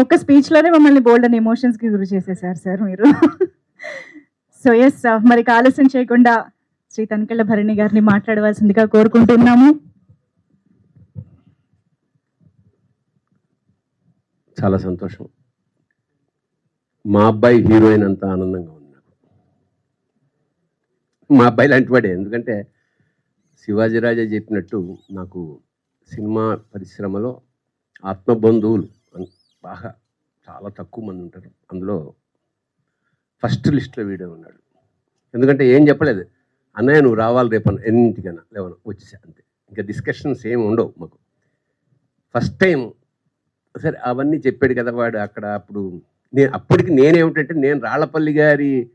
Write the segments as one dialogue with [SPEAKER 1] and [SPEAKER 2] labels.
[SPEAKER 1] ఒక్క స్పీచ్లోనే మమ్మల్ని బోల్డ్ అండ్ ఎమోషన్స్కి గురి చేసేసారు సార్ మీరు. సో ఎస్ మరి ఆలస్యం చేయకుండా శ్రీ తనకెళ్ళ భరణి గారిని మాట్లాడవలసిందిగా కోరుకుంటున్నాము.
[SPEAKER 2] చాలా సంతోషం. మా అబ్బాయి హీరోయిన్ అంత ఆనందంగా ఉన్నాడు మా అబ్బాయి లాంటి వాడే. ఎందుకంటే శివాజీరాజా చెప్పినట్టు నాకు సినిమా పరిశ్రమలో ఆత్మబంధువులు తక్కువ మంది ఉంటారు. అందులో ఫస్ట్ లిస్ట్లో వీడే ఉన్నాడు. ఎందుకంటే ఏం చెప్పలేదు. అన్నయ్య నువ్వు రావాలి రేపు అన్న- ఎన్నింటికైనా లేవను వచ్చేసా అంతే. ఇంకా డిస్కషన్స్ ఏమి ఉండవు మాకు. ఫస్ట్ టైం సరే అవన్నీ చెప్పాడు కదా వాడు అక్కడ అప్పుడు. నేను అప్పటికి నేనేమిటంటే నేను రాళ్ళపల్లి గారి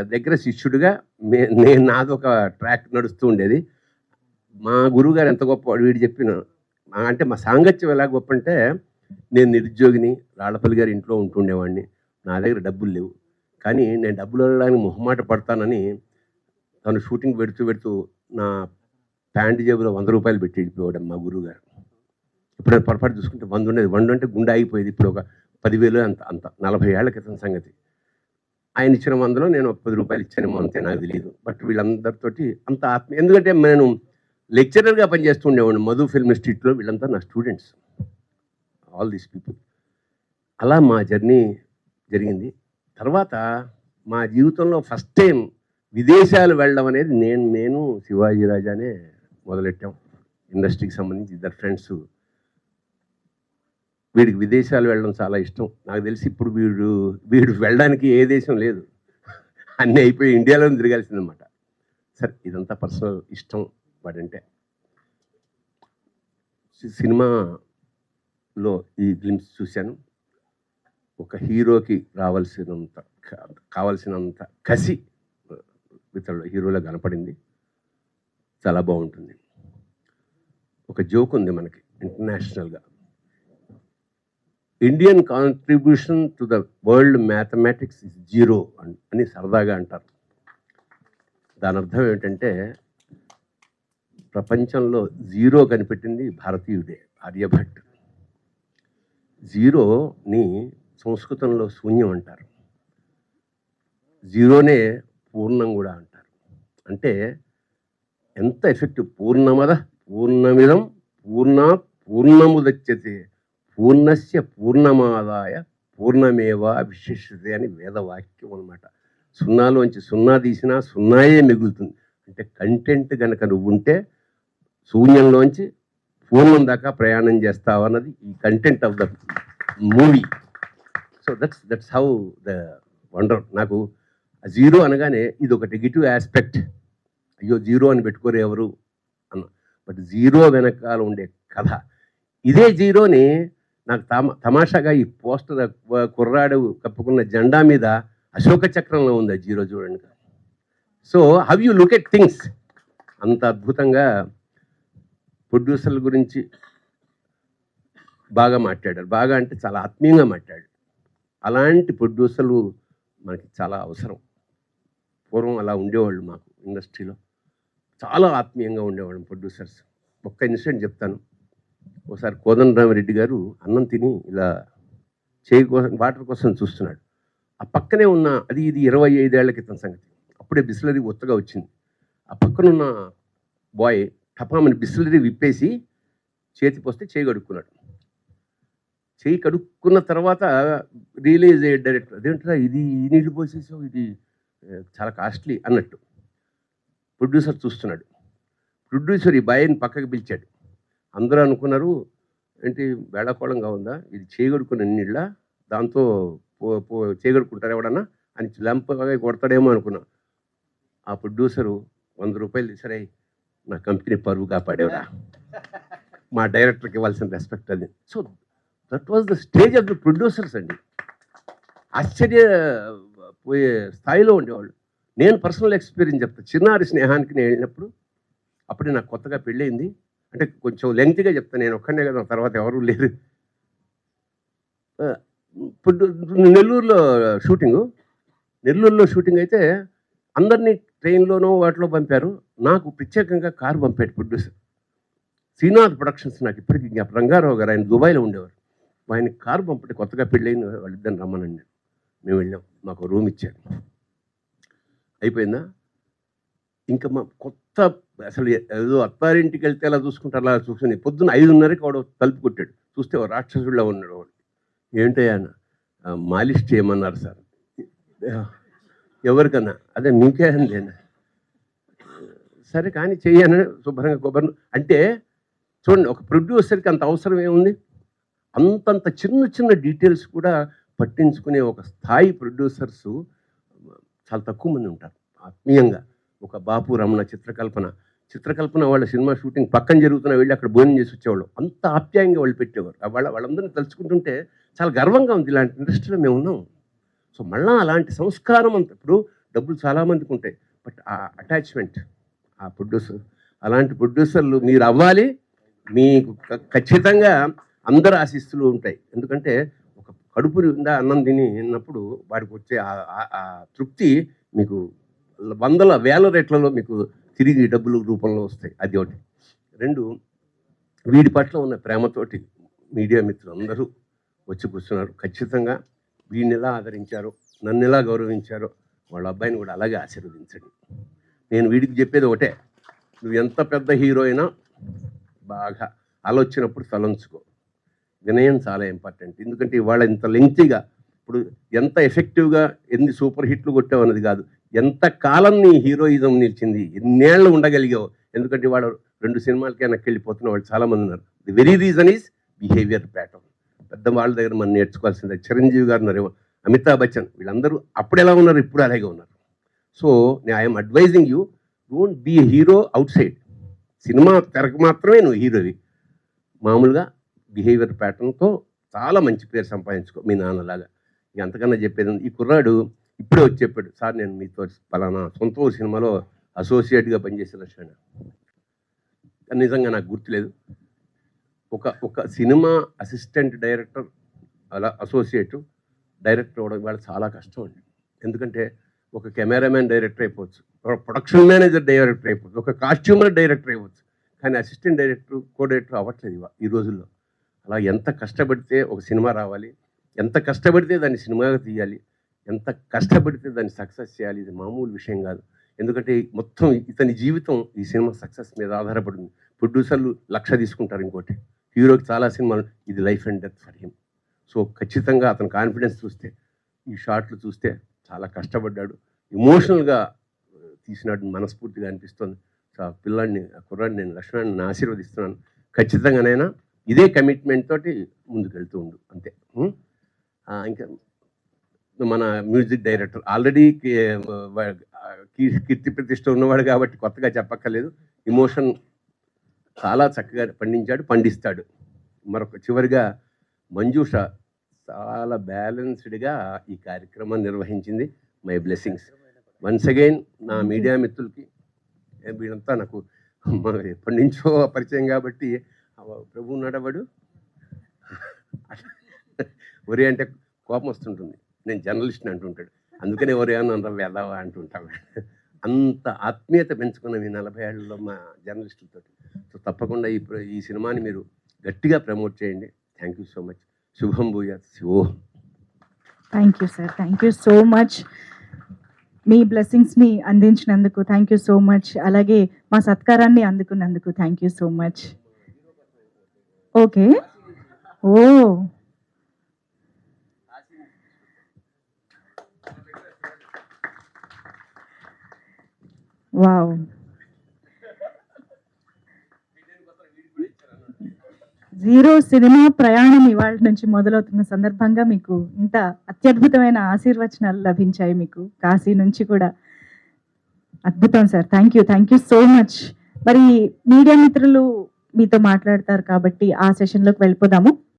[SPEAKER 2] దగ్గర శిష్యుడిగా నేను నాదొక ట్రాక్ నడుస్తూ ఉండేది. మా గురువుగారు ఎంత గొప్ప వీడు చెప్పిన అంటే మా సాంగత్యం ఎలా గొప్ప అంటే నేను నిరుద్యోగిని రాళ్ళపల్లి గారి ఇంట్లో ఉంటుండేవాడిని. నా దగ్గర డబ్బులు లేవు. కానీ నేను డబ్బులు వెళ్ళడానికి మొహమాట పడతానని తను షూటింగ్ పెడుతూ పెడుతూ నా ప్యాంట్ జేబులో వంద రూపాయలు పెట్టి వెళ్ళిపోయాడు మా గురువు గారు ఇప్పుడు నేను పొరపాటు చూసుకుంటే వంద ఉండేది. వంద అంటే గుండె ఆగిపోయేది ఇప్పుడు ఒక పదివేలు అంత అంత నలభై ఏళ్ళ క్రితం సంగతి. ఆయన ఇచ్చిన వందలో నేను ఒక పది రూపాయలు ఇచ్చానేమో అంతే నాకు తెలియదు బట్ వీళ్ళందరితోటి అంత ఆత్మ ఎందుకంటే నేను లెక్చరర్గా పనిచేస్తూ ఉండేవాడిని. మధు ఫిల్మ్ ఇన్స్టిట్యూట్లో వీళ్ళంతా నా స్టూడెంట్స్. ఆల్ దీస్ పీపుల్ అలా మా జర్నీ జరిగింది. తర్వాత మా జీవితంలో ఫస్ట్ టైం విదేశాలు వెళ్ళడం అనేది నేను నేను శివాజీ రాజానే మొదలెట్టాం. ఇండస్ట్రీకి సంబంధించి ఇద్దరు ఫ్రెండ్స్ వీడికి విదేశాలు వెళ్ళడం చాలా ఇష్టం. నాకు తెలిసి ఇప్పుడు వీడు వీడు వెళ్ళడానికి ఏ దేశం లేదు. అన్నీ అయిపోయి ఇండియాలో తిరగాల్సిందనమాట సరే ఇదంతా పర్సనల్ ఇష్టం వాడంటే. సినిమా లో ఈ గ్లిమ్స్ చూశాను. ఒక హీరోకి రావాల్సినంత కావాల్సినంత కసి ఇతరుల హీరోలో కనపడింది. చాలా బాగుంటుంది. ఒక జోక్ ఉంది మనకి ఇంటర్నేషనల్గా. Indian contribution to the world mathematics is zero అని సరదాగా అంటారు. దాని అర్థం ఏంటంటే ప్రపంచంలో జీరో కనిపెట్టింది భారతీయుడే ఆర్యభట్. జీరోని సంస్కృతంలో శూన్యం అంటారు. జీరోనే పూర్ణం కూడా అంటారు. అంటే ఎంత ఎఫెక్టివ్? పూర్ణమద పూర్ణమిదం పూర్ణ పూర్ణముదచ్చతే పూర్ణస్య పూర్ణమాదాయ పూర్ణమేవా విశిష్టతే అని వేదవాక్యం అన్నమాట. సున్నాలోంచి సున్నా తీసినా సున్నాయే మిగులుతుంది. అంటే కంటెంట్ కనుక నువ్వు ఉంటే శూన్యంలోంచి పూర్ణం దాకా ప్రయాణం చేస్తావు అన్నది ఈ content of the movie so that's that's how the wonder నాకు జీరో అనగానే ఇది ఒక నెగిటివ్ ఆస్పెక్ట్ అయ్యో జీరో అని పెట్టుకోరు ఎవరు? అన్న. బట్ జీరో వెనకాల ఉండే కథ. ఇదే జీరోని నాకు తమ తమాషాగా ఈ పోస్టర్ కుర్రాడు కప్పుకున్న జెండా మీద అశోక చక్రంలో ఉంది ఆ జీరో చూడండి. So how you look at things అంత అద్భుతంగా ప్రొడ్యూసర్ల గురించి బాగా మాట్లాడారు. బాగా అంటే చాలా ఆత్మీయంగా మాట్లాడారు. అలాంటి ప్రొడ్యూసర్లు మనకి చాలా అవసరం. పూర్వం అలా ఉండేవాళ్ళు మాకు ఇండస్ట్రీలో. చాలా ఆత్మీయంగా ఉండేవాళ్ళం ప్రొడ్యూసర్స్. ఒక్క ఇన్సిడెంట్ చెప్తాను. ఒకసారి కోదండరామిరెడ్డి గారు అన్నం తిని ఇలా చేయి కోసం వాటర్ కోసం చూస్తున్నాడు. ఆ పక్కనే ఉన్న అది ఇది ఇరవై ఐదేళ్ళ క్రితం సంగతి. అప్పుడే బిస్లరీ ఒత్తగా వచ్చింది. ఆ పక్కనున్న బాయ్ టపామని బిస్లరీ విప్పేసి చేతి పోస్తే చేయి కడుక్కున్నాడు. చేయి కడుక్కున్న తర్వాత రియలైజ్ అయ్యే డైరెక్టర్. అదేంటరా ఇది ఈ నీళ్ళు పోసేసావు? ఇది చాలా కాస్ట్లీ అన్నట్టు. ప్రొడ్యూసర్ చూస్తున్నాడు. ప్రొడ్యూసర్ ఈ భయాన్ని పక్కకి పిలిచాడు. అందరూ అనుకున్నారు ఏంటి వేళాకోళంగా ఉందా? ఇది చేయగడుకున్న నీళ్ళ దాంతో పో పో చేయగడుకుంటారు ఎవడన్నా? అని లంపగా కొడతాడేమో అనుకున్నా. ఆ ప్రొడ్యూసరు వంద రూపాయలు సరే నా కంపెనీ పరువుగా పడేవరా మా డైరెక్టర్కి ఇవ్వాల్సిన రెస్పెక్ట్ అది. So that was the stage of the producers అండి. ఆశ్చర్య పోయే స్థాయిలో ఉండేవాళ్ళు. నేను పర్సనల్ ఎక్స్పీరియన్స్ చెప్తాను చిన్నారి స్నేహానికి నేను వెళ్ళినప్పుడు అప్పుడే నాకు కొత్తగా పెళ్ళయింది. అంటే కొంచెం లెంగ్త్గా చెప్తాను నేను ఒక్కనే కదా తర్వాత ఎవరూ లేరు. ఇప్పుడు నెల్లూరులో షూటింగు నెల్లూరులో షూటింగ్ అయితే అందరినీ ట్రైన్లోనో వాటిలో పంపారు. నాకు ప్రత్యేకంగా కారు పంపాడు ప్రొడ్యూసర్. శ్రీనాథ్ ప్రొడక్షన్స్ నాకు ఇప్పటికీ జ్ఞాపకం. రంగారావు గారు ఆయన దుబాయ్లో ఉండేవారు. ఆయన కారు పంపటి కొత్తగా పెళ్ళైన వాళ్ళిద్దరిని రమ్మనండి. మేము వెళ్ళాం. మాకు రూమ్ ఇచ్చారు. అయిపోయిందా? ఇంకా మా కొత్త అసలు ఏదో అత్తారింటికి వెళ్తే అలా చూసుకుంటారు అలా చూసుకుని పొద్దున్న ఐదున్నరకి వాడు తలుపు కొట్టాడు. చూస్తే రాక్షసుడిలా రాక్షసుడిలో ఉన్నాడు వాడు. ఏంటయ్యా అన్న? మాలిష్ చేయమన్నారు సార్. ఎవరికన్నా. అదే మీకే అంది సరే కానీ చెయ్యను శుభ్రంగా కొబ్బరి అంటే చూడండి ఒక ప్రొడ్యూసర్కి అంత అవసరం ఏముంది? అంతంత చిన్న చిన్న డీటెయిల్స్ కూడా పట్టించుకునే ఒక స్థాయి ప్రొడ్యూసర్స్ చాలా తక్కువ మంది ఉంటారు ఆత్మీయంగా. ఒక బాపు రమణ చిత్రకల్పన. చిత్రకల్పన వాళ్ళ సినిమా షూటింగ్ పక్కన జరుగుతున్న వెళ్ళి అక్కడ భోజనం చేసి వచ్చేవాళ్ళు. అంత ఆప్యాయంగా వాళ్ళు పెట్టేవారు. వాళ్ళ వాళ్ళందరినీ తలుచుకుంటుంటే చాలా గర్వంగా ఉంది ఇలాంటి ఇండస్ట్రీలో మేము ఉన్నాం. సో మళ్ళా అలాంటి సంస్కారం అంత ఇప్పుడు డబ్బులు చాలామందికి ఉంటాయి బట్ ఆ అటాచ్మెంట్ ఆ ప్రొడ్యూసర్ అలాంటి ప్రొడ్యూసర్లు మీరు అవ్వాలి మీకు ఖచ్చితంగా అందరు ఆశిస్తులు ఉంటాయి. ఎందుకంటే ఒక కడుపు నిండా అన్నం తిని విన్నప్పుడు వాడికి వచ్చే ఆ- ఆ తృప్తి మీకు వందల వేల రేట్లలో మీకు తిరిగి డబ్బులు రూపంలో వస్తాయి అది ఒకటి. రెండు వీడి పట్ల ఉన్న ప్రేమతోటి మీడియా మిత్రులు అందరూ వచ్చి కూర్చున్నారు ఖచ్చితంగా వీడిని ఎలా ఆదరించారో నన్ను ఎలా గౌరవించారో వాళ్ళ అబ్బాయిని కూడా అలాగే ఆశీర్వదించండి. నేను వీడికి చెప్పేది ఒకటే నువ్వు ఎంత పెద్ద హీరో అయినా బాగా ఆలోచనప్పుడు తలంచుకో. వినయం చాలా ఇంపార్టెంట్. ఎందుకంటే ఇవాళ ఇంత లెంగ్తీగా ఇప్పుడు ఎంత ఎఫెక్టివ్గా ఎన్ని సూపర్ హిట్లు కొట్టావు అన్నది కాదు ఎంత కాలం నీ హీరోయిజం నిలిచింది ఎన్నేళ్ళు ఉండగలిగావు. ఎందుకంటే వాడు రెండు సినిమాలకే నాకు వెళ్ళిపోతున్న వాళ్ళు చాలామంది ఉన్నారు. The very reason is behaviour pattern పెద్ద వాళ్ళ దగ్గర మనం నేర్చుకోవాల్సిందే. చిరంజీవి గారు ఉన్నారు అమితాబ్ బచ్చన్ వీళ్ళందరూ అప్పుడు ఎలా ఉన్నారు ఇప్పుడు అలాగే ఉన్నారు. So I'm advising you don't be hero outside cinema తెరకు మాత్రమే నువ్వు హీరోవి మామూలుగా బిహేవియర్ ప్యాటర్న్తో చాలా మంచి పేరు సంపాదించుకో మీ నాన్నలాగా. ఇక అంతకన్నా చెప్పేది ఈ కుర్రాడు ఇప్పుడే వచ్చి చెప్పాడు సార్ నేను మీతో పలానా సొంత ఊరు సినిమాలో అసోసియేట్గా పనిచేసిన లక్షణ నిజంగా నాకు గుర్తులేదు. ఒక ఒక సినిమా అసిస్టెంట్ డైరెక్టర్ అలా అసోసియేట్ డైరెక్టర్ అవ్వడం ఇవాళ చాలా కష్టం అండి. ఎందుకంటే ఒక కెమెరామ్యాన్ డైరెక్టర్ అయిపోవచ్చు ఒక ప్రొడక్షన్ మేనేజర్ డైరెక్టర్ అయిపోవచ్చు ఒక కాస్ట్యూమర్ డైరెక్టర్ అయిపోవచ్చు కానీ అసిస్టెంట్ డైరెక్టర్ కో డైరెక్టర్ అవ్వట్లేదు ఇవా ఈ రోజుల్లో. అలా ఎంత కష్టపడితే ఒక సినిమా రావాలి ఎంత కష్టపడితే దాన్ని సినిమాగా తీయాలి ఎంత కష్టపడితే దాన్ని సక్సెస్ చేయాలి ఇది మామూలు విషయం కాదు. ఎందుకంటే మొత్తం ఇతని జీవితం ఈ సినిమా సక్సెస్ మీద ఆధారపడింది. ప్రొడ్యూసర్లు లక్ష తీసుకుంటారు ఇంకోటి. హీరోకి చాలా సినిమాలు ఇది life and death for him. So ఖచ్చితంగా అతని కాన్ఫిడెన్స్ చూస్తే ఈ షాట్లు చూస్తే చాలా కష్టపడ్డాడు. ఎమోషనల్గా తీసినట్టు మనస్ఫూర్తిగా అనిపిస్తుంది. సో ఆ పిల్లాడిని ఆ కుర్రాడిని నేను లక్ష్మణాన్ని ఆశీర్వదిస్తున్నాను. ఖచ్చితంగానైనా ఇదే కమిట్మెంట్ తోటి ముందుకెళ్తూ ఉండు అంతే. ఇంకా మన మ్యూజిక్ డైరెక్టర్ ఆల్రెడీ కీర్తి ప్రతిష్ట ఉన్నవాడు కాబట్టి కొత్తగా చెప్పక్కర్లేదు. ఇమోషన్ చాలా చక్కగా పండించాడు పండిస్తాడు. మరొక చివరిగా మంజూష చాలా బ్యాలెన్స్డ్గా ఈ కార్యక్రమాన్ని నిర్వహించింది. My blessings. వన్స్ అగైన్ నా మీడియా మిత్రులకి వీళ్ళంతా నాకు ఎప్పటి నుంచో పరిచయం కాబట్టి ప్రభు నడవడు. ఒరే అంటే కోపం వస్తుంటుంది. నేను జర్నలిస్ట్ని అంటుంటాడు. అందుకనే ఒరే అని అందరం వెదవా అంటుంటాం. అంత ఆత్మీయత పెంచుకున్న ఈ నలభై ఏళ్ళలో మా జర్నలిస్టులతో తప్పకుండా ఈ ఈ సినిమాని మీరు గట్టిగా ప్రమోట్ చేయండి. థ్యాంక్ యూ సో మచ్ శుభం భూయాత్. శివో
[SPEAKER 1] thank you sir thank you so much మీ బ్లెస్సింగ్స్ని అందించినందుకు థ్యాంక్ యూ సో మచ్ అలాగే మా సత్కారాన్ని అందుకున్నందుకు thank you so much okay oh. Wow zero cinema ప్రయాణం ఇవాళ నుంచి మొదలవుతున్న సందర్భంగా మీకు ఇంత అత్యద్భుతమైన ఆశీర్వచనాలు లభించాయి మీకు. కాశీ నుంచి కూడా అద్భుతం sir. Thank you thank you so much మరి మీడియా మిత్రులు మీతో మాట్లాడతారు కాబట్టి ఆ సెషన్లోకి వెళ్ళిపోదాము.